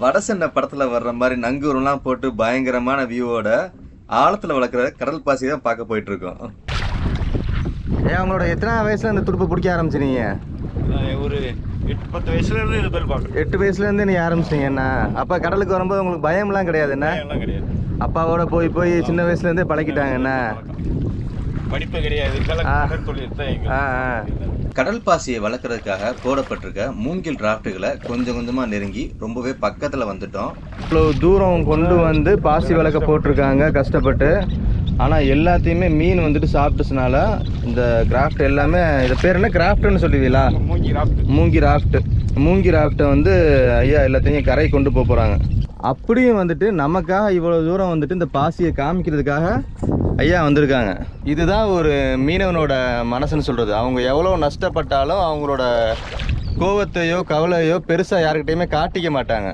வடசென்னை படத்துல வர்ற மாதிரி நங்கூரெல்லாம் போட்டு பயங்கரமான வியூவோட ஆழத்துல வளர்க்குற கடல் பாசி தான் பார்க்க போயிட்டு இருக்கோம் ஏன் உங்களோட எத்தனை வயசுல இந்த துடுப்பு பிடிக்க ஆரம்பிச்சினீங்க நான் ஒரு எட்டு பத்து வயசுல இருந்து இது பேர் பார்க்குறேன். எட்டு வயசுல இருந்து நீ ஆரம்பிச்சிட்டீங்க என்ன? அப்ப கடலுக்கு வரும்போது உங்களுக்கு பயம்லாம் கிடையாது என்ன? கிடையாது. அப்பாவோட போய் போய் சின்ன வயசுல இருந்தே பழக்கிட்டாங்க என்ன? படிப்பு கிடையாது. கடல் பாசியை வளர்க்குறதுக்காக போடப்பட்டிருக்க மூங்கில் டிராஃப்ட்டுகளை கொஞ்சம் கொஞ்சமா நெருங்கி ரொம்பவே பக்கத்துல வந்துட்டோம். இவ்வளோ தூரம் கொண்டு வந்து பாசி வளர்க்க போட்டிருக்காங்க கஷ்டப்பட்டு. ஆனால் எல்லாத்தையுமே மீன் வந்துட்டு சாப்பிட்டுச்சுனால இந்த கிராஃப்ட் எல்லாமே இது பேர் என்ன? கிராஃப்ட்னு சொல்லுவீங்களா? மூங்கி ராப்ட் மூங்கி ராஃப்ட் மூங்கி ராஃப்ட்டை வந்து ஐயா எல்லாத்தையும் கரை கொண்டு போக போகிறாங்க அப்படியும் வந்துட்டு நமக்காக இவ்வளோ தூரம் வந்துட்டு இந்த பாசியை காமிக்கிறதுக்காக ஐயா வந்திருக்காங்க. இதுதான் ஒரு மீனவனோட மனசுன்னு சொல்கிறது அவங்க எவ்வளோ நஷ்டப்பட்டாலும் அவங்களோட கோவத்தையோ கவலையோ பெருசாக யாருக்கிட்டையுமே காட்டிக்க மாட்டாங்க.